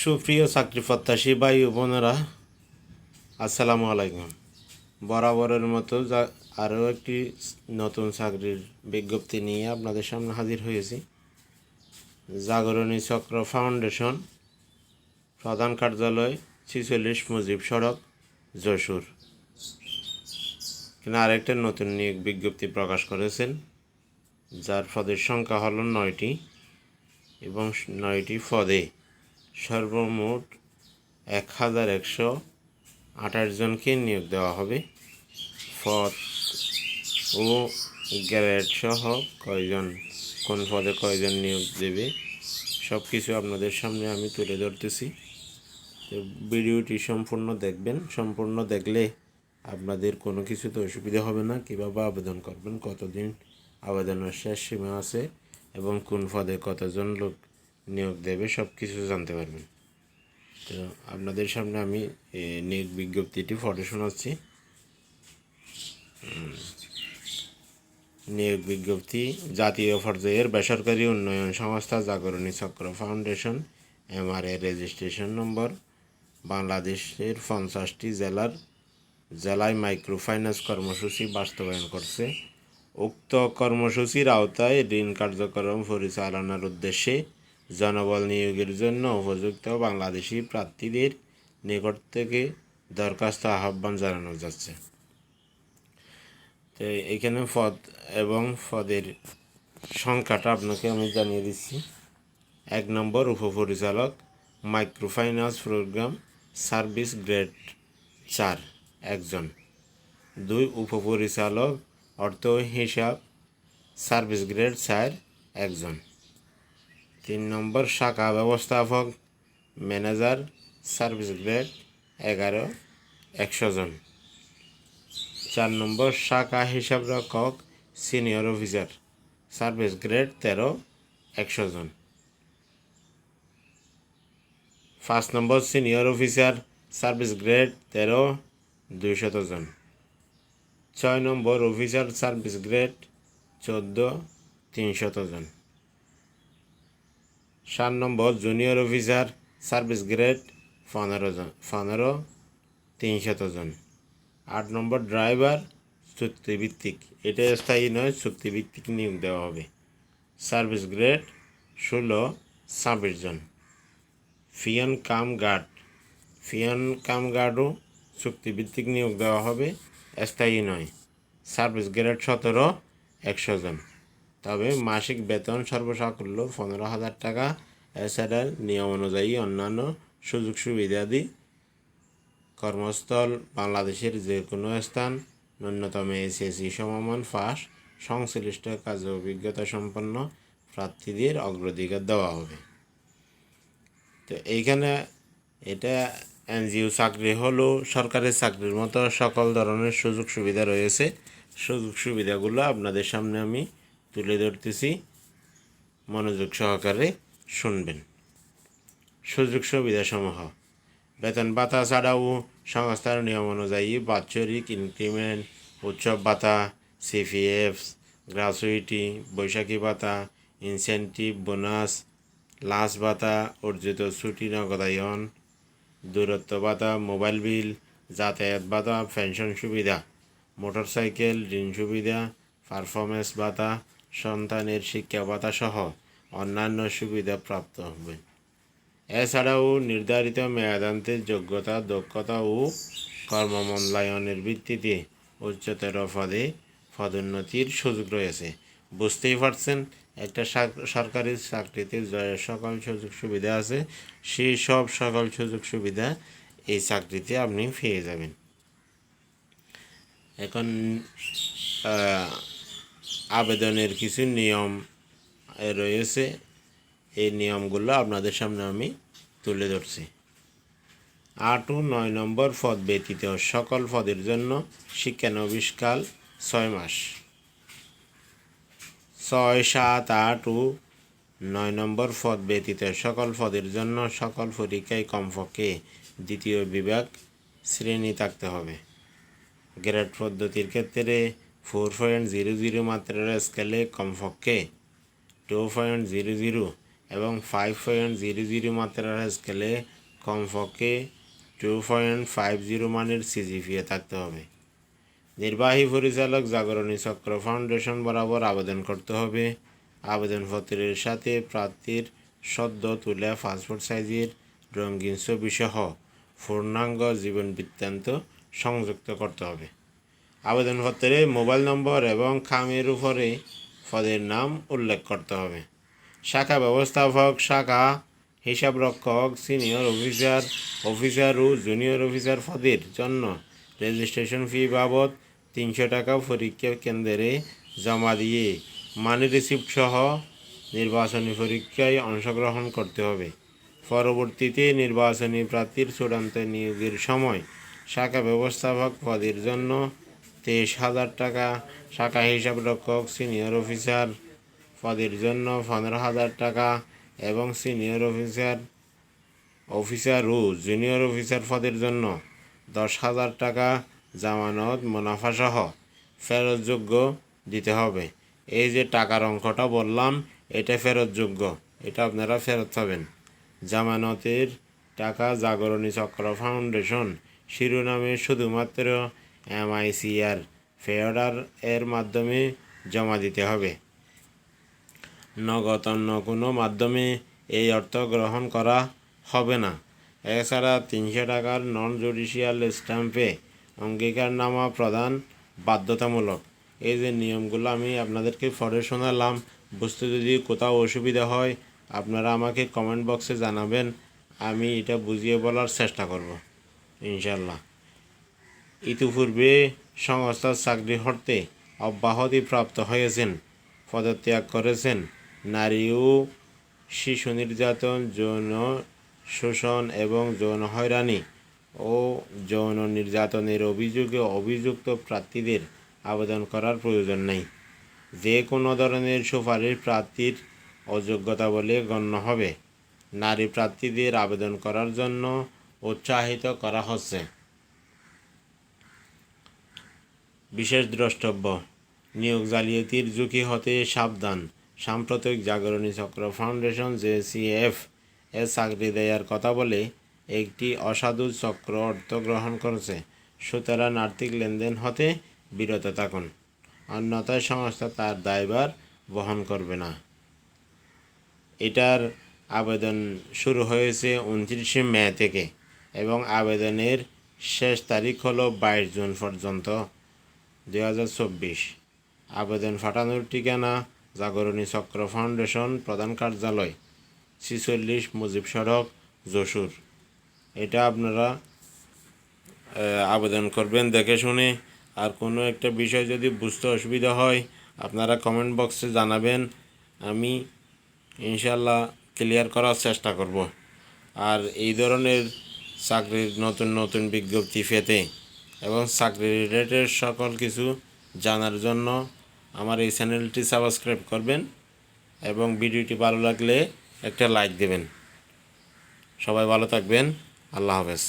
সুপ্রিয় চাকরি প্রত্যাশী ভাই বোনেরা, আসসালামু আলাইকুম। বরাবরের মতো যা আরও একটি নতুন চাকরির বিজ্ঞপ্তি নিয়ে আপনাদের সামনে হাজির হয়েছি। জাগরণী চক্র ফাউন্ডেশন, প্রধান কার্যালয়, ছিচল্লিশ মুজিব সড়ক, যশোর। এখানে আরেকটা নতুন নিয়োগ বিজ্ঞপ্তি প্রকাশ করেছেন, যার পদের সংখ্যা হলো নয়টি এবং নয়টি পদে সর্বমোট এক হাজার একশো আঠাশ জনকে নিয়োগ দেওয়া হবে। পদ ও গ্রেড সহ কয়জন, কোন পদে কয়জন নিয়োগ দেবে সব কিছু আপনাদের সামনে আমি তুলে ধরতেছি। তো ভিডিওটি সম্পূর্ণ দেখবেন। সম্পূর্ণ দেখলে আপনাদের কোনো কিছুতে অসুবিধা হবে না। কীভাবে আবেদন করবেন, কতদিন আবেদনের শেষ সীমা আছে এবং কোন পদে কতজন লোক নিয়োগ দেবে সব কিছু জানতে পারবেন। তো আপনাদের সামনে আমি নিয়োগ বিজ্ঞপ্তিটি ফটো শোনাচ্ছি। নিয়োগ বিজ্ঞপ্তি, জাতীয় পর্যায়ের বেসরকারি উন্নয়ন সংস্থা জাগরণী চক্র ফাউন্ডেশন, এমআরএ রেজিস্ট্রেশন নম্বর, বাংলাদেশের পঞ্চাশটি জেলার, জেলায় মাইক্রোফাইন্যান্স কর্মসূচি বাস্তবায়ন করছে। উক্ত কর্মসূচির আওতায় ঋণ কার্যক্রম পরিচালনার উদ্দেশ্যে জনবল নিয়োগের জন্য উপযুক্ত বাংলাদেশি প্রার্থীদের নিকট থেকে দরখাস্ত আহ্বান জানানো যাচ্ছে। তো এখানে পদ এবং পদের সংখ্যাটা আপনাকে আমি জানিয়ে দিচ্ছি। এক নম্বর উপপরিচালক, মাইক্রোফাইন্যান্স প্রোগ্রাম সার্ভিস গ্রেড চার, একজন। দুই উপপরিচালক, অর্থ হিসাব, সার্ভিস গ্রেড চার, একজন। তিন নম্বর শাখা ব্যবস্থাপক, ম্যানেজার, সার্ভিস গ্রেড, এগারো, একশো জন। চার নম্বর শাখা হিসাব রক্ষক, সিনিয়র অফিসার, সার্ভিস গ্রেড তেরো, একশো জন। পাঁচ নম্বর সিনিয়র অফিসার, সার্ভিস গ্রেড তেরো, দুইশত জন। ছয় নম্বর অফিসার, সার্ভিস গ্রেড চোদ্দ, তিনশত জন। সাত নম্বর জুনিয়র অফিসার সার্ভিস গ্রেড পনেরো জন, পনেরো, তিনশত জন। আট নম্বর ড্রাইভার চুক্তিভিত্তিক। এটা স্থায়ী নয়, চুক্তিভিত্তিক নিয়োগ দেওয়া হবে। সার্ভিস গ্রেড ষোলো, ছাব্বিশ জন। ফিয়ন কাম গার্ড ফিয়ন কাম গার্ডও চুক্তিভিত্তিক নিয়োগ দেওয়া হবে, স্থায়ী নয়। সার্ভিস গ্রেড সতেরো, একশো জন। তবে মাসিক বেতন সর্বসাকুল্য পনেরো হাজার টাকা। এছাড়া নিয়ম অনুযায়ী অন্যান্য সুযোগ সুবিধাদি কর্মস্থল বাংলাদেশের যে কোনো স্থান, ন্যূনতম এসএসসি সমমান ফাঁস সংশ্লিষ্ট কাজে অভিজ্ঞতা সম্পন্ন প্রার্থীদের অগ্রাধিকার দেওয়া হবে। তো এইখানে এটা এনজিও চাকরি হলেও সরকারি চাকরির মতো সকল ধরনের সুযোগ সুবিধা রয়েছে। সুযোগ সুবিধাগুলো আপনাদের সামনে আমি তুলে ধরতেছি। মনোযোগ সহকারে শুনবেন। সুযোগ সুবিধাসমূহ। বেতন ভাতা ছাড়াও সংস্থার নিয়ম অনুযায়ী বাৎসরিক ইনক্রিমেন্ট উৎসব ভাতা, সিপিএফ, গ্রাচুইটি, বৈশাখী ভাতা, ইনসেন্টিভ, বোনাস, লাশ ভাতা, অর্জিত ছুটি নগদায়ন দূরত্ব ভাতা, মোবাইল বিল, যাতায়াত ভাতা, পেনশন সুবিধা, মোটরসাইকেল, ঋণ সুবিধা পারফরমেন্স ভাতা সন্তানের শিক্ষা ভাতা সহ অন্যান্য সুবিধা প্রাপ্ত হবে। এছাড়াও নির্ধারিত মেয়াদান্তে যোগ্যতা, দক্ষতা ও কর্মমূল্যায়নের ভিত্তিতে উচ্চতর পদে পদোন্নতির সুযোগ রয়েছে। বুঝতেই পারছেন, একটা সরকারি চাকরিতে যে সকল সুযোগ সুবিধা আছে সেই সব সকল সুযোগ সুবিধা এই চাকরিতে আপনি পেয়ে যাবেন। এখন আবেদনের কিছু নিয়ম রয়েছে। এই নিয়মগুলো আপনাদের সামনে আমি তুলে ধরছি। আট ও নয় নম্বর পদ ব্যতীত সকল পদের জন্য শিক্ষানবিষ্কাল ছয় মাস। ছয় সাত আট ও নয় নম্বর পদ ব্যতীত সকল পদের জন্য সকল পরীক্ষায় কমপক্ষে দ্বিতীয় বিভাগ শ্রেণি থাকতে হবে। গ্রেড পদ্ধতির ক্ষেত্রে ফোর পয়েন্ট জিরো জিরো মাত্রার স্কেলে কমপক্ষে টু পয়েন্ট জিরো জিরো এবং ফাইভ পয়েন্ট জিরো জিরো মাত্রার স্কেলে কমপক্ষে টু পয়েন্ট ফাইভ জিরো মানের সিজিপিএ থাকতে হবে। নির্বাহী পরিচালক জাগরণী চক্র ফাউন্ডেশন বরাবর আবেদন করতে হবে। আবেদনপত্রের সাথে প্রার্থীর সদ্য তুলে পাসপোর্ট সাইজের রঙিন ছবি সহ পূর্ণাঙ্গ জীবন বৃত্তান্ত সংযুক্ত করতে হবে। আবেদনপত্রে মোবাইল নম্বর এবং খামের উপরে পদের নাম উল্লেখ করতে হবে। শাখা ব্যবস্থাপক, শাখা হিসাবরক্ষক সিনিয়র অফিসার অফিসার ও জুনিয়র অফিসার পদের জন্য রেজিস্ট্রেশন ফি বাবদ তিনশো টাকা পরীক্ষা কেন্দ্রে জমা দিয়ে মানি রিসিপ্ট সহ নির্বাচনী পরীক্ষায় অংশগ্রহণ করতে হবে। পরবর্তীতে নির্বাচনী প্রার্থীর চূড়ান্ত নিয়োগের সময় শাখা ব্যবস্থাপক পদের জন্য তেইশ হাজার টাকা। শাখা হিসাবরক্ষক সিনিয়র অফিসার পদের জন্য পনেরো হাজার টাকা এবং সিনিয়র অফিসার অফিসার ও জুনিয়র অফিসার পদের জন্য দশ হাজার টাকা জামানত মুনাফাসহ ফেরতযোগ্য দিতে হবে। এই যে টাকার অঙ্কটা বললাম, এটা ফেরতযোগ্য। এটা আপনারা ফেরত পাবেন। জামানতের টাকা জাগরণী চক্র ফাউন্ডেশন শিরোনামে শুধুমাত্র এমআইসিআর ফেয়ার এর মাধ্যমে জমা দিতে হবে। নগদ অন্য কোনো মাধ্যমে এই অর্থ গ্রহণ করা হবে না। এছাড়া তিনশো টাকার নন জুডিশিয়াল স্ট্যাম্পে অঙ্গীকারনামা প্রদান বাধ্যতামূলক। এই যে নিয়মগুলো আমি আপনাদেরকে পড়ে শোনালাম, বুঝতে যদি কোথাও অসুবিধা হয়, আপনারা আমাকে কমেন্ট বক্সে জানাবেন, আমি এটা বুঝিয়ে বলার চেষ্টা করব ইনশাল্লাহ ইতিপূর্বে সংস্থার চাকরি হরতে অব্যাহতি প্রাপ্ত হয়েছেন, পদত্যাগ করেছেন। নারী ও শিশু নির্যাতন, যৌন শোষণ এবং যৌন হয়রানি ও যৌন নির্যাতনের অভিযোগে অভিযুক্ত প্রার্থীদের আবেদন করার প্রয়োজন নেই। যে কোনো ধরনের সুপারিশ প্রার্থীর অযোগ্যতা বলে গণ্য হবে। নারী প্রার্থীদের আবেদন করার জন্য উৎসাহিত করা হচ্ছে। বিশেষ দ্রষ্টব্য। নিয়োগ জালিয়াতির ঝুঁকি হতে সাবধান। সাম্প্রতিক জাগরণী চক্র ফাউন্ডেশন জেসিএফ এর চাকরি দেওয়ার কথা বলে একটি অসাধু চক্র অর্থ গ্রহণ করেছে। সুতরাং আর্থিক লেনদেন হতে বিরত থাকুন। অন্যথায় সংস্থা তার দায়ভার বহন করবে না। এটার আবেদন শুরু হয়েছে উনত্রিশে মে থেকে এবং আবেদনের শেষ তারিখ হলো বাইশ জুন পর্যন্ত। দুই হাজার চব্বিশ। আবেদন পাঠানোর ঠিকানা জাগরণী চক্র ফাউন্ডেশন, প্রধান কার্যালয়, ছিচল্লিশ মুজিব সড়ক, যশোর। এটা আপনারা আবেদন করবেন দেখে শুনে। আর কোনো একটা বিষয় যদি বুঝতে অসুবিধা হয়, আপনারা কমেন্ট বক্সে জানাবেন। আমি ইনশাল্লাহ ক্লিয়ার করার চেষ্টা করব। আর এই ধরনের চাকরির নতুন নতুন বিজ্ঞপ্তি পেতে এবং চাকরি রিলেটেড সকল কিছু জানার জন্য আমার এই চ্যানেলটি সাবস্ক্রাইব করবেন এবং ভিডিওটি ভালো লাগলে একটা লাইক দেবেন। সবাই ভালো থাকবেন। আল্লাহ হাফেজ।